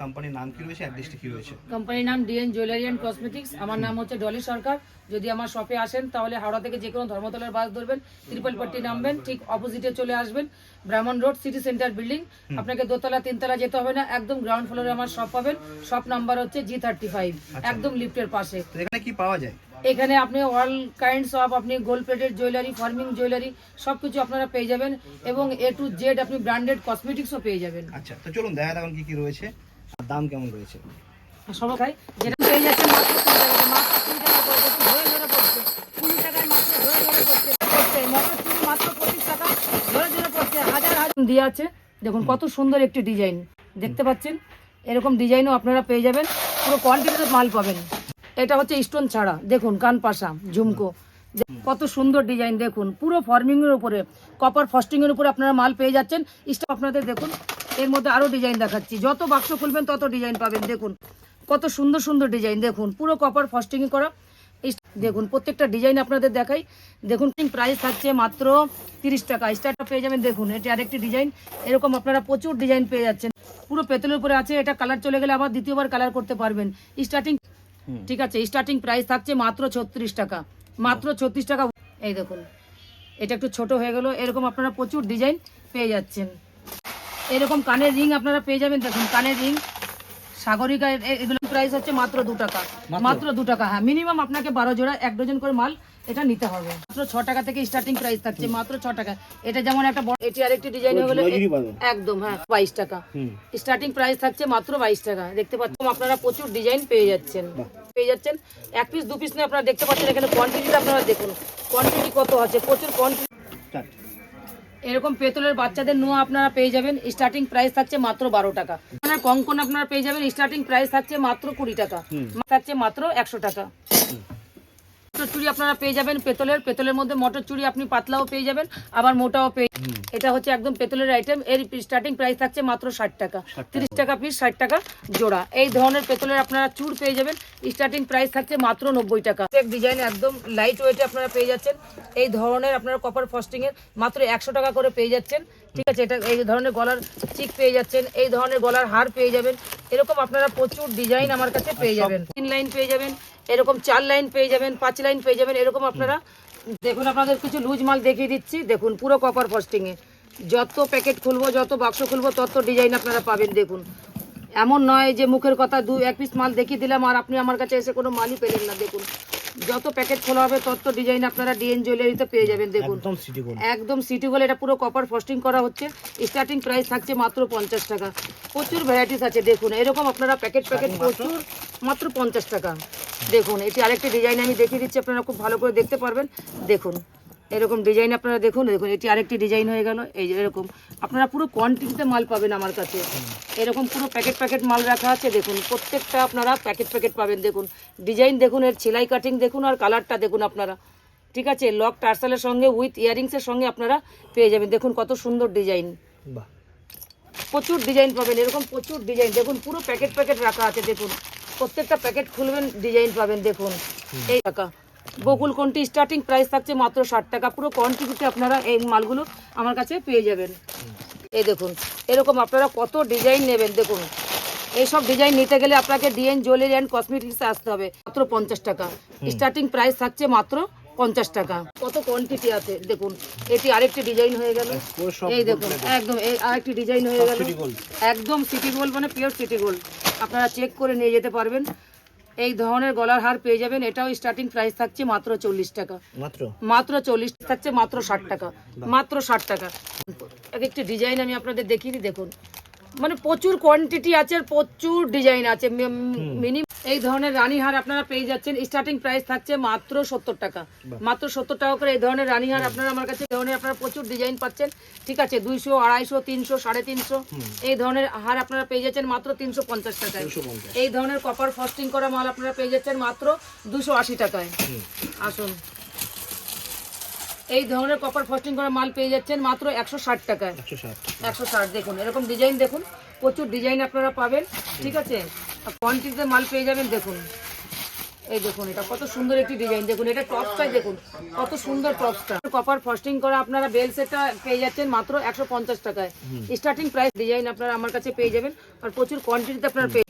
কোম্পানির নাম কি রয়েছে? অ্যাড্রেসটা কি রয়েছে? কোম্পানির নাম ডিএন জুয়েলারি অ্যান্ড কসমেটিক্স। আমার নাম হচ্ছে ডলি সরকার। যদি আমার শপে আসেন তাহলে হাওড়া থেকে যে কোনো ধর্মতলার বাস ধরবেন ত্রিপল পট্টি নামবেন ঠিক অপোজিটে চলে আসবেন ব্রাহ্মণ রোড সিটি সেন্টার বিল্ডিং আপনাকে দোতলা তিনতলা যেতে হবে না একদম গ্রাউন্ড ফ্লোরে আমার শপ পাবেন। শপ নাম্বার হচ্ছে জি থার্টি ফাইভ একদম লিফটের পাশে। এখানে কি পাওয়া যায়? এখানে আপনি অল কাইন্ডস অফ আপনি gold plated jewellery farming jewellery সব কিছু আপনারা পেয়ে যাবেন। এবং এ টু জেড আপনি ব্র্যান্ডেড কসমেটিক্সও পেয়ে যাবেন। আচ্ছা তো চলুন দেখা এখন কি কি রয়েছে। আর দাম কেমন রয়েছে? দিয়ে আছে। দেখুন, কত সুন্দর একটি ডিজাইন। দেখতে পাচ্ছেন? এরকম ডিজাইনও আপনারা পেয়ে যাবেন। পুরো কোয়ান্টিটিতে মাল পাবেন। এটা হচ্ছে স্টোন ছাড়া। দেখুন, কান পাশা, ঝুমকো। কত সুন্দর ডিজাইন, দেখুন। পুরো ফর্মিং এর উপরে কপার ফস্টিং এর উপরে আপনারা মাল পেয়ে যাচ্ছেন। স্টক আপনাদের দেখুন এর মধ্যে আরও ডিজাইন দেখাচ্ছি। যত বাক্স খুলবেন তত ডিজাইন পাবেন। দেখুন কত সুন্দর সুন্দর ডিজাইন দেখুন পুরো কপার ফস্টিং করা। দেখুন প্রত্যেকটা ডিজাইন আপনাদের দেখাই। দেখুন প্রাইস থাকছে মাত্র তিরিশ টাকা। স্টারটা পেয়ে যাবেন দেখুন এটি আরেকটি ডিজাইন এরকম আপনারা প্রচুর ডিজাইন পেয়ে যাচ্ছেন। পুরো পেতলের উপরে আছে এটা কালার চলে গেলে আবার দ্বিতীয়বার কালার করতে পারবেন। স্টার্টিং ঠিক আছে স্টার্টিং প্রাইস থাকছে মাত্র ছত্রিশ টাকা। মাত্র ছত্রিশ টাকা। এই দেখুন এটা একটু ছোট হয়ে গেল। এরকম আপনারা প্রচুর ডিজাইন পেয়ে যাচ্ছেন। এরকম কানের রিং আপনারা পেয়ে যাবেন দেখুন কানের রিং সাগরিকা এগুলো প্রাইস হচ্ছে মাত্র দু টাকা। মাত্র? দু টাকা হ্যাঁ মিনিমাম আপনাকে বারো জোড়া এক ডজন করে মাল এটা নিতে হবে। মাত্র ছ টাকা থেকে স্টার্টিং প্রাইস থাকছে মাত্র ছ টাকা। এটা যেমন একটা বড় এটি আরেকটি ডিজাইন হয়ে গেলো একদম হ্যাঁ বাইশ টাকা। স্টার্টিং প্রাইস থাকছে মাত্র বাইশ টাকা। দেখতে পাচ্ছেন আপনারা প্রচুর ডিজাইন পেয়ে যাচ্ছেন। পেয়ে যাচ্ছেন। এক পিস দু পিস নিয়ে আপনারা দেখতে পাচ্ছেন এখানে কোয়ান্টিটিটা আপনারা দেখুন। কোয়ান্টিটি কত আছে? প্রচুর কোয়ান্টিটি এরকম পেতলের বাচ্চাদের নোয়া আপনারা পেয়ে যাবেন। স্টার্টিং প্রাইস থাকছে মাত্র বারো টাকা। আপনার কঙ্কন আপনারা পেয়ে যাবেন। স্টার্টিং প্রাইস থাকছে মাত্র কুড়ি টাকা। থাকছে মাত্র একশো টাকা। মটর চুড়ি আপনারা পেয়ে যাবেন পেতলের। পেতলের মধ্যে মটর চুড়ি আপনি পাতলাও পেয়ে যাবেন আবার মোটাও পেয়ে এটা হচ্ছে একদম পেতলের আইটেম এর স্টার্টিং প্রাইস থাকছে মাত্র ষাট টাকা। তিরিশ টাকা পিস ষাট টাকা জোড়া। এই ধরনের পেতলের আপনারা চুড় পেয়ে যাবেন। স্টার্টিং প্রাইস থাকছে মাত্র নব্বই টাকা। এক ডিজাইন একদম লাইট ওয়েটে আপনারা পেয়ে যাচ্ছেন। এই ধরনের আপনারা কপার ফস্টিং এর মাত্র একশো টাকা করে পেয়ে যাচ্ছেন। ঠিক আছে এটা এই ধরনের গলার চিক পেয়ে যাচ্ছেন এই ধরনের গলার হার পেয়ে যাবেন। এরকম আপনারা প্রচুর ডিজাইন আমার কাছে পেয়ে যাবেন। তিন লাইন পেয়ে যাবেন। এরকম চার লাইন পেয়ে যাবেন পাঁচ লাইন পেয়ে যাবেন এরকম আপনারা দেখুন আপনাদের কিছু লুজ মাল দেখিয়ে দিচ্ছি। দেখুন পুরো কপার ফস্টিং এ। যত প্যাকেট খুলবো যত বাক্স খুলবো তত ডিজাইন আপনারা পাবেন দেখুন। এমন নয় যে মুখের কথা দু এক পিস মাল দেখিয়ে দিলাম আর আপনি আমার কাছে এসে কোনো মালই পেলেন না দেখুন। যত প্যাকেট খোলা হবে তত ডিজাইন আপনারা ডিএন জুয়েলারিতে পেয়ে যাবেন দেখুন। একদম সিটি গোল্ড একদম সিটি গোল্ড এটা পুরো কপার ফস্টিং করা হচ্ছে। স্টার্টিং প্রাইস থাকছে মাত্র পঞ্চাশ টাকা। প্রচুর ভ্যারাইটিস আছে দেখুন। এরকম আপনারা প্যাকেট প্যাকেট প্রচুর মাত্র পঞ্চাশ টাকা। দেখুন এটি আরেকটি ডিজাইন আমি দেখিয়ে দিচ্ছি আপনারা খুব ভালো করে দেখতে পারবেন। দেখুন। এরকম ডিজাইন আপনারা দেখুন দেখুন এটি আরেকটি ডিজাইন হয়ে গেল এই যে এরকম। আপনারা পুরো কোয়ান্টিটিতে মাল পাবেন আমার কাছে। এরকম পুরো প্যাকেট প্যাকেট মাল রাখা আছে দেখুন প্রত্যেকটা আপনারা প্যাকেট প্যাকেট পাবেন দেখুন। ডিজাইন দেখুন এর সেলাই কাটিং দেখুন আর কালারটা দেখুন আপনারা। ঠিক আছে লক টার্সালের সঙ্গে উইথ ইয়ারিংসের সঙ্গে আপনারা পেয়ে যাবেন। দেখুন কত সুন্দর ডিজাইন প্রচুর ডিজাইন পাবেন এরকম প্রচুর ডিজাইন দেখুন পুরো প্যাকেট প্যাকেট রাখা আছে দেখুন। প্রত্যেকটা প্যাকেট খুলবেন ডিজাইন পাবেন দেখুন। এই টাকা। বকুল কোনটি স্টার্টিং প্রাইস থাকছে মাত্র ষাট টাকা। পুরো কোয়ান্টিটিতে আপনারা এই মালগুলো আমার কাছে পেয়ে যাবেন। এই দেখুন এরকম আপনারা কত ডিজাইন নেবেন দেখুন। এইসব ডিজাইন নিতে গেলে আপনাকে ডিএন জুয়েলারি অ্যান্ড কসমেটিক্সে আসতে হবে মাত্র পঞ্চাশ টাকা। স্টার্টিং প্রাইস থাকছে মাত্র পঞ্চাশ টাকা। কত কোয়ান্টিটি আছে দেখুন এটি আরেকটি ডিজাইন হয়ে গেল। এই দেখুন একদম এই আরেকটি ডিজাইন হয়ে গেল। একদম সিটি গোল্ড মানে পিওর সিটি গোল্ড আপনারা চেক করে নিয়ে যেতে পারবেন। এই ধরনের গলার হার পেয়ে যাবেন। এটাও স্টার্টিং প্রাইস থাকছে মাত্র চল্লিশ টাকা। মাত্র? মাত্র চল্লিশ থাকছে মাত্র ষাট টাকা। মাত্র ষাট টাকা। এক একটি ডিজাইন আমি আপনাদের দেখিয়ে দিই দেখুন। মানে প্রচুর কোয়ান্টিটি আছে আর প্রচুর ডিজাইন আছে মিনিমাম এই ধরনের রানীহার আপনারা পেয়ে যাচ্ছেন। স্টার্টিং প্রাইস থাকছে মাত্র সত্তর টাকা। মাত্র সত্তর টাকা করে এই ধরনের রানীহার আপনারা আমার কাছে এই ধরনের আপনারা প্রচুর ডিজাইন পাচ্ছেন। ঠিক আছে দুইশো আড়াইশো তিনশো সাড়ে তিনশো। এই ধরনের হার আপনারা পেয়ে যাচ্ছেন মাত্র তিনশো পঞ্চাশ টাকায়। এই ধরনের কপার ফস্টিং করা মাল আপনারা পেয়ে যাচ্ছেন মাত্র দুশো আশি টাকায়। আসুন। এই ধরনের কপার ফস্টিং করা মাল পেয়ে যাচ্ছেন মাত্র একশো ষাট টাকায়। একশো ষাট। দেখুন এরকম ডিজাইন দেখুন প্রচুর ডিজাইন আপনারা পাবেন ঠিক আছে? কোয়ান্টিটিতে মাল পেয়ে যাবেন দেখুন। এই দেখুন এটা কত সুন্দর একটি ডিজাইন দেখুন এটা টপসটাই দেখুন কত সুন্দর টপসটা কপার ফস্টিং করা আপনারা বেল সেটটা পেয়ে যাচ্ছেন মাত্র একশো পঞ্চাশ টাকায়। স্টার্টিং প্রাইস ডিজাইন আপনারা আমার কাছে পেয়ে যাবেন আর প্রচুর কোয়ান্টিটিতে আপনারা পেয়ে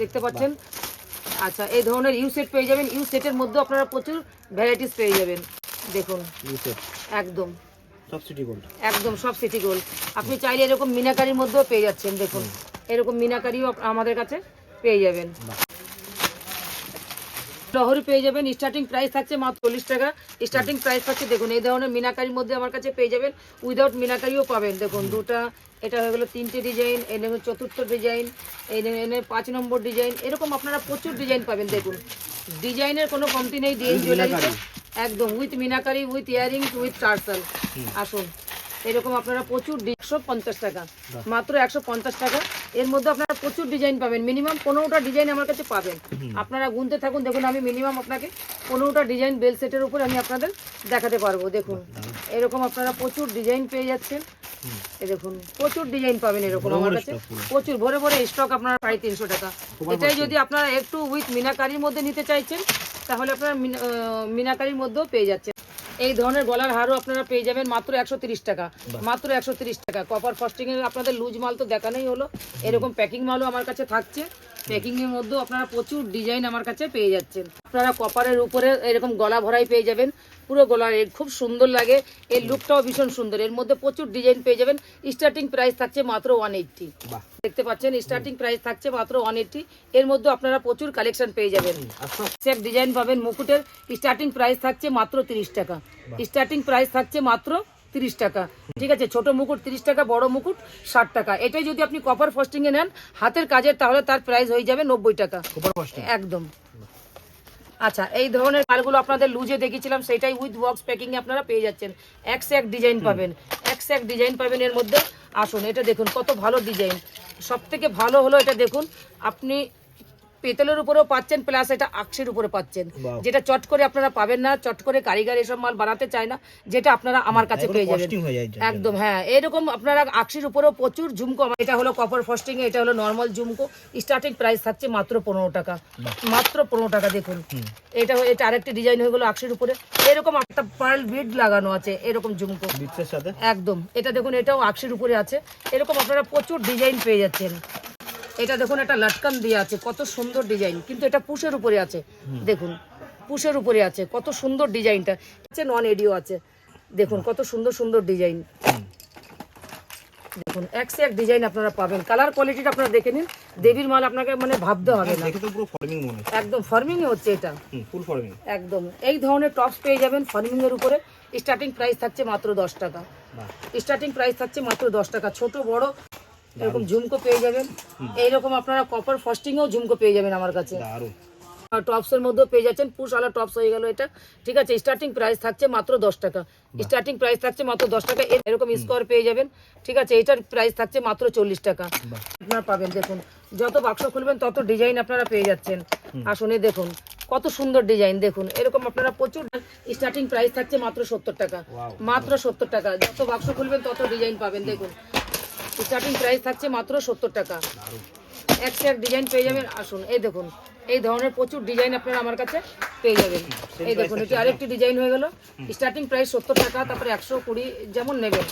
দেখতে পাচ্ছেন? আচ্ছা এই ধরনের ইউ সেট পেয়ে যাবেন ইউ সেটের মধ্যে আপনারা প্রচুর ভ্যারাইটিস পেয়ে যাবেন। দেখুন। একদম। সব সিটি গোল্ড। একদম সব সিটি গোল্ড। আপনি চাইলে এরকম মিনাকারির মধ্যেও পেয়ে যাচ্ছেন দেখুন। এরকম মিনাকারিও আমাদের কাছে পেয়ে যাবেন। লহরি পেয়ে যাবেন। স্টার্টিং প্রাইস থাকছে মাত্র চল্লিশ টাকা। স্টার্টিং প্রাইস থাকছে দেখুন এই ধরনের মিনাকারির মধ্যে আমার কাছে পেয়ে যাবেন। উইদাউট মিনাকারিও পাবেন দেখুন দুটা এটা হয়ে গেলো তিনটে ডিজাইন এই দেখুন চতুর্থ ডিজাইন এই এনে পাঁচ নম্বর ডিজাইন এরকম আপনারা প্রচুর ডিজাইন পাবেন দেখুন। ডিজাইনের কোনো কমতি নেই ডিএন জুয়েলারিতে একদম with meenakari with earring with tassel আসুন এরকম আপনারা প্রচুর একশো পঞ্চাশ টাকা। মাত্র একশো পঞ্চাশ টাকা। এর মধ্যে আপনারা প্রচুর ডিজাইন পাবেন। মিনিমাম পনেরোটা ডিজাইন আমার কাছে পাবেন। আপনারা গুনতে থাকুন দেখুন আমি মিনিমাম আপনাকে পনেরোটা ডিজাইন বেল সেটের উপর আমি আপনাদের দেখাতে পারব দেখুন। এরকম আপনারা প্রচুর ডিজাইন পেয়ে যাচ্ছেন। দেখুন প্রচুর ডিজাইন পাবেন এরকম আমার কাছে। প্রচুর ভরে ভরে স্টক আপনারা সাড়ে তিনশো টাকা। এটাই যদি আপনারা একটু উইথ মিনাকারির মধ্যে নিতে চাইছেন তাহলে আপনারা মিনা- মিনাকারির মধ্যেও পেয়ে যাচ্ছে এই ধরনের গলার হারও আপনারা পেয়ে যাবেন মাত্র একশো তিরিশ টাকা। মাত্র একশো তিরিশ টাকা। কপার ফস্টিং এর আপনাদের লুজ মাল তো দেখানোই হলো। এরকম প্যাকিং মালও আমার কাছে থাকছে। প্যাকিং এর মধ্যেও আপনারা প্রচুর ডিজাইন আমার কাছে পেয়ে যাচ্ছেন। আপনারা কপারের উপরে এরকম গলা ভরাই পেয়ে যাবেন পুরো গলার এর খুব সুন্দর লাগে এর লুকটাও ভীষণ সুন্দর এর মধ্যে প্রচুর ডিজাইন পেয়ে যাবেন স্টার্টিং প্রাইস থাকছে মাত্র ওয়ান এইটটি বাহ। দেখতে পাচ্ছেন স্টার্টিং প্রাইস থাকছে মাত্র ওয়ান এইটটি এর মধ্যে আপনারা প্রচুর কালেকশন পেয়ে যাবেন। আর সেট ডিজাইন পাবেন মুকুটের স্টার্টিং প্রাইস থাকছে মাত্র তিরিশ টাকা। স্টার্টিং প্রাইস থাকছে মাত্র তিরিশ টাকা। ঠিক আছে ছোট মুকুট তিরিশ টাকা বড় মুকুট ষাট টাকা। এটাই যদি আপনি কপার ফাস্টিং এ নেন হাতের কাজের তাহলে তার প্রাইস হয়ে যাবে নব্বই টাকা। একদম। আচ্ছা এই ধরনের মালগুলো আপনাদের লুজে দেখিয়েছিলাম সেটাই উইথ বক্স প্যাকিং এ আপনারা পেয়ে যাচ্ছেন। এক এক ডিজাইন পাবেন। এক এক ডিজাইন পাবেন এর মধ্যে। আসুন এটা দেখুন কত ভালো ডিজাইন সব থেকে ভালো হলো এটা দেখুন আপনি পেতলের উপরেও পাচ্ছেন প্লাস এটা আকশের উপরে পাচ্ছেন। যেটা চট করে আপনারা পাবেন না চট করে কারিগর এসব মাল বানাতে চায় না যেটা আপনারা আমার কাছে পেয়ে যাবেন। হয়ে। একদম হ্যাঁ এরকম আপনারা আকশির উপরেও প্রচুর ঝুমকো এটা হলো কপার ফাস্টিং এটা হলো নর্মাল ঝুমকো। স্টার্টিং প্রাইস থাকছে মাত্র পনেরো টাকা। মাত্র পনেরো টাকা দেখুন। এটা এটা আরেকটি ডিজাইন হয়ে গেলো আকশির উপরে। এরকম একটা পার্ল বিড লাগানো আছে এরকম ঝুমকো। একদম এটা দেখুন এটাও আকশির উপরে আছে। এরকম আপনারা প্রচুর ডিজাইন পেয়ে যাচ্ছেন। এটা দেখুন একটা লটকান দিয়ে আছে কত সুন্দর ডিজাইন কিন্তু এটা পুষের উপরে আছে। দেখুন পুষের উপরে আছে কত সুন্দর ডিজাইনটা। নন এডিও আছে। দেখুন কত সুন্দর সুন্দর ডিজাইন। দেখুন এক সে এক ডিজাইন আপনারা পাবেন। কালার কোয়ালিটিটা আপনারা দেখে নিন। দেবীর মাল আপনাকে মানে ভাবতে হবে না। দেখে তো পুরো ফর্মিং মনে হচ্ছে। একদম ফার্মিং হচ্ছে এটা। ফুল ফর্মিং একদম। এই ধরনের টপস পেয়ে যাবেন ফার্মিং এর উপরে। স্টার্টিং প্রাইস থাকছে মাত্র দশ টাকা। স্টার্টিং প্রাইস থাকছে মাত্র দশ টাকা। ছোট বড় এরকম ঝুমকো পেয়ে যাবেন। এইরকম আপনারা কপার ফাস্টিংও ঝুমকো পেয়ে যাবেন আমার কাছে। দারুণ। টপসের মধ্যেও পেয়ে যাচ্ছেন পুশ আলা টপস হয়ে গেল এটা। ঠিক আছে স্টার্টিং প্রাইস থাকছে মাত্র দশ টাকা। স্টার্টিং প্রাইস থাকছে মাত্র দশ টাকা। এরকম স্কোয়ার পেয়ে যাবেন। ঠিক আছে এটার প্রাইস থাকছে মাত্র চল্লিশ টাকা। আপনারা পাবেন দেখুন যত বাক্স খুলবেন তত ডিজাইন আপনারা পেয়ে যাচ্ছেন। আসুন দেখুন কত সুন্দর ডিজাইন দেখুন। এরকম আপনারা প্রচুর স্টার্টিং প্রাইস থাকছে মাত্র সত্তর টাকা। মাত্র সত্তর টাকা। যত বাক্স খুলবেন তত ডিজাইন পাবেন দেখুন। স্টার্টিং প্রাইস থাকছে মাত্র সত্তর টাকা। একশো এক ডিজাইন পেয়ে যাবেন আসুন এই দেখুন এই ধরনের প্রচুর ডিজাইন আপনারা আমার কাছে পেয়ে যাবেন। এই দেখুন এটি আরেকটি ডিজাইন হয়ে গেল স্টার্টিং প্রাইস সত্তর টাকা তারপরে একশো কুড়ি যেমন নেবেন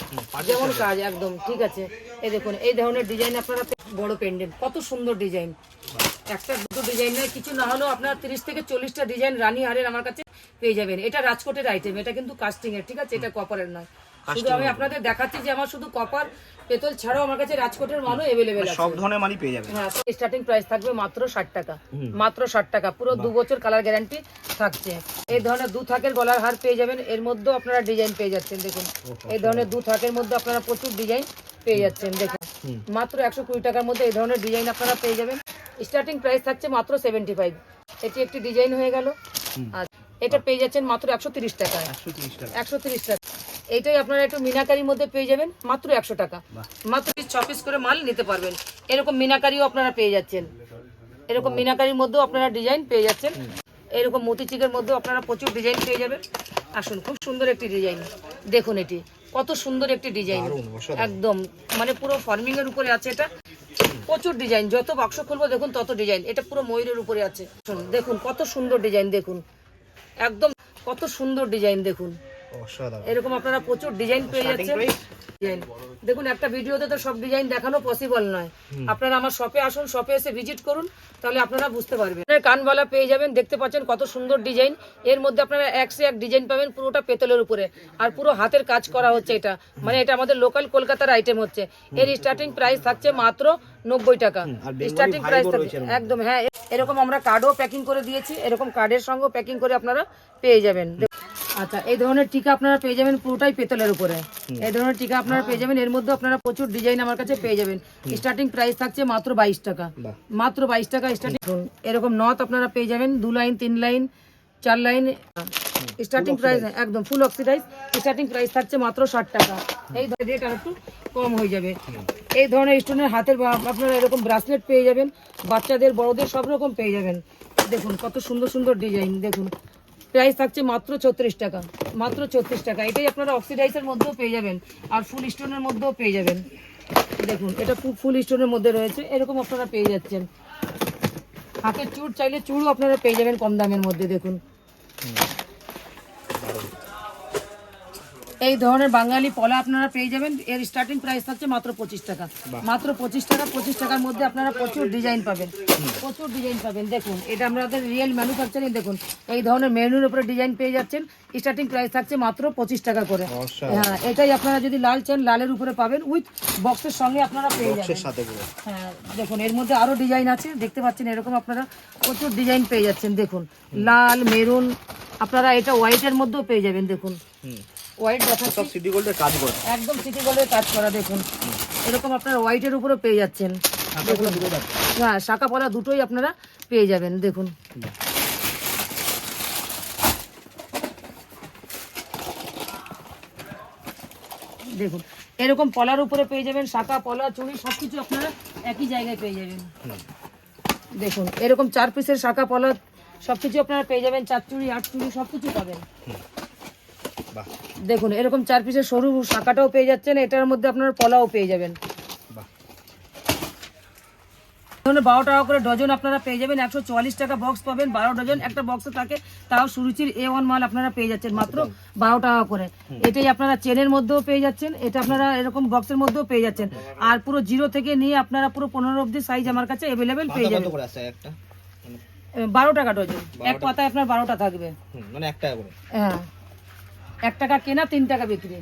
যেমন কাজ একদম ঠিক আছে। এই দেখুন এই ধরনের ডিজাইন আপনারা বড় পেন্ডেন্ট কত সুন্দর ডিজাইন একটা দুটো ডিজাইন নয় কিছু না হলেও আপনার তিরিশ থেকে চল্লিশটা ডিজাইন রানি হারের আমার কাছে পেয়ে যাবেন। এটা রাজকোটের আইটেম এটা কিন্তু কাস্টিং এর ঠিক আছে? এটা কপারের নয়। শুধু আমি আপনাদের দেখাচ্ছি যে আমার শুধু কপার পেতল ছাড়াও আমার কাছে রাজকোটের মালও এভেলেবেল আছে। সব ধরনের মালই পেয়ে যাবে হ্যাঁ স্টার্টিং প্রাইস থাকবে মাত্র ষাট টাকা। মাত্র ষাট টাকা পুরো দু বছর কালার গ্যারান্টি থাকছে। এই ধরনের দু থাকের গলার হার পেয়ে যাবেন এর মধ্যেও আপনারা ডিজাইন পেয়ে যাচ্ছেন দেখুন। এই ধরনের দু থাকের মধ্যে আপনারা প্রচুর ডিজাইন পেয়ে যাচ্ছেন দেখুন। মাত্র একশো কুড়ি টাকার মধ্যে এই ধরনের ডিজাইন আপনারা পেয়ে যাবেন। স্টার্টিং প্রাইস থাকছে মাত্র সেভেন্টি ফাইভ এটি একটি ডিজাইন হয়ে গেল। এটা পেয়ে যাচ্ছেন মাত্র একশো তিরিশ টাকায়। একশো তিরিশ টাকা। একশো তিরিশ টাকা। এইটাই আপনারা একটু মিনাকারির মধ্যে পেয়ে যাবেন মাত্র একশো টাকা। মাত্র ছ পিস করে মাল নিতে পারবেন। এরকম মিনাকারিও আপনারা পেয়ে যাচ্ছেন। এরকম মিনাকারির মধ্যেও আপনারা ডিজাইন পেয়ে যাচ্ছেন। এরকম মতিচিকের মধ্যেও আপনারা প্রচুর ডিজাইন পেয়ে যাবেন। আসুন খুব সুন্দর একটি ডিজাইন দেখুন এটি কত সুন্দর একটি ডিজাইন একদম মানে পুরো ফার্মিং এর উপরে আছে এটা। প্রচুর ডিজাইন যত বাক্স খুলবো দেখুন তত ডিজাইন এটা পুরো ময়ূরের উপরে আছে। দেখুন কত সুন্দর ডিজাইন দেখুন। একদম কত সুন্দর ডিজাইন দেখুন। এরকম আপনারা প্রচুর ডিজাইন পেয়ে যাচ্ছেন। দেখুন একটা ভিডিওতে তো সব ডিজাইন দেখানো পসিবল নয়। আপনারা আমার শপে আসুন শপে এসে ভিজিট করুন তাহলে আপনারা বুঝতে পারবেন। কানবালা পেয়ে যাবেন দেখতে পাচ্ছেন কত সুন্দর ডিজাইন এর মধ্যে আপনারা এক সে এক ডিজাইন পাবেন পুরোটা পেতলের উপরে। আর পুরো হাতের কাজ করা হচ্ছে এটা। মানে এটা আমাদের লোকাল কলকাতার আইটেম হচ্ছে। এর স্টার্টিং প্রাইস থাকছে মাত্র নব্বই টাকা। স্টার্টিং প্রাইস একদম হ্যাঁ এরকম আমরা কার্ডও প্যাকিং করে দিয়েছি। এরকম কার্ডের সঙ্গে প্যাকিং করে আপনারা পেয়ে যাবেন। আচ্ছা এই ধরনের টিকা আপনারা পেয়ে যাবেন পুরোটাই পেতলের উপরে। এই ধরনের টিকা আপনারা পেয়ে যাবেন এর মধ্যে আপনারা প্রচুর ডিজাইন আমার কাছে পেয়ে যাবেন। স্টার্টিং প্রাইস থাকছে মাত্র বাইশ টাকা। মাত্র বাইশ টাকা স্টার্টিং এরকম নথ আপনারা পেয়ে যাবেন দু লাইন তিন লাইন চার লাইন স্টার্টিং প্রাইস একদম ফুল অক্সিডাইজ স্টার্টিং প্রাইস থাকছে মাত্র ষাট টাকা। এই রেট আর একটু কম হয়ে যাবে। এই ধরনের স্টোনের হাতের আপনারা এরকম ব্রাসলেট পেয়ে যাবেন। বাচ্চাদের বড়দের সব রকম পেয়ে যাবেন। দেখুন কত সুন্দর সুন্দর ডিজাইন দেখুন। প্রাইস থাকছে মাত্র ছত্রিশ টাকা। মাত্র ছত্রিশ টাকা। এটাই আপনারা অক্সিডাইজের মধ্যেও পেয়ে যাবেন আর ফুল স্টোনের মধ্যেও পেয়ে যাবেন। দেখুন, এটা ফুল স্টোনের মধ্যে রয়েছে। এরকম আপনারা পেয়ে যাচ্ছেন। হাতের চুড় চাইলে চুড়ও আপনারা পেয়ে যাবেন কম দামের মধ্যে, দেখুন। এই ধরনের বাঙালি পলা আপনারা পেয়ে যাবেন। এর স্টার্টিং প্রাইস থাকছে মাত্র পঁচিশ টাকা। মাত্র পঁচিশ টাকা পঁচিশ টাকার মধ্যে আপনারা প্রচুর ডিজাইন পাবেন। প্রচুর ডিজাইন পাবেন। দেখুন এটা আমাদের রিয়েল ম্যানুফ্যাকচারিং দেখুন এই ধরনের মেনুর উপরে ডিজাইন পেয়ে যাচ্ছেন। স্টার্টিং প্রাইস থাকছে মাত্র পঁচিশ টাকা করে। হ্যাঁ এটাই আপনারা যদি লাল চান লালের উপরে পাবেন। উইথ বক্সের সঙ্গে আপনারা পেয়ে যাবেন। হ্যাঁ দেখুন এর মধ্যে আরও ডিজাইন আছে। দেখতে পাচ্ছেন এরকম আপনারা প্রচুর ডিজাইন পেয়ে যাচ্ছেন। দেখুন লাল মেরুন আপনারা এটা হোয়াইটের মধ্যেও পেয়ে যাবেন দেখুন। হোয়াইট দেখাচ্ছি। সব সিটি গোল্ডের কাজ করে। একদম সিটি গোল্ডের কাজ করা দেখুন। এরকম আপনারা হোয়াইটের উপরে পেয়ে যাচ্ছেন। দেখুন হ্যাঁ শাখা পলা দুটোই আপনারা পেয়ে যাবেন দেখুন। দেখুন এরকম পলার উপরে পেয়ে যাবেন শাখা পলা চুড়ি সবকিছু আপনারা একই জায়গায় পেয়ে যাবেন। দেখুন এরকম চার পিসের শাখা পলা সবকিছু আপনারা পেয়ে যাবেন চার চুড়ি আট চুড়ি সবকিছু পাবেন। বাহ। দেখুন এরকম চার পিসের সরু শাখাটাও পেয়ে যাচ্ছেন এটার মধ্যে আপনারা পলাও পেয়ে যাবেন। বারো টাকা করে ডজন আপনারা পেয়ে যাবেন একশো চুয়াল্লিশ টাকা বক্স পাবেন বারো ডজন একটা বক্সে থাকে তাও সুরুচির এ ওয়ান মাল আপনারা পেয়ে যাচ্ছেন মাত্র বারো টাকা করে। এটাই আপনারা চেনের মধ্যেও পেয়ে যাচ্ছেন এটা আপনারা এরকম বক্সের মধ্যেও পেয়ে যাচ্ছেন। আর পুরো জিরো থেকে নিয়ে আপনারা পুরো পনেরো অব্দি সাইজ আমার কাছে অ্যাভেলেবেল পেয়ে যাবেন। মানে, বারো টাকা ডজন। এক পাতায় আপনার বারোটা থাকবে। মানে এক টাকা করে। হ্যাঁ। এক টাকা কেনা তিন টাকা বিক্রি।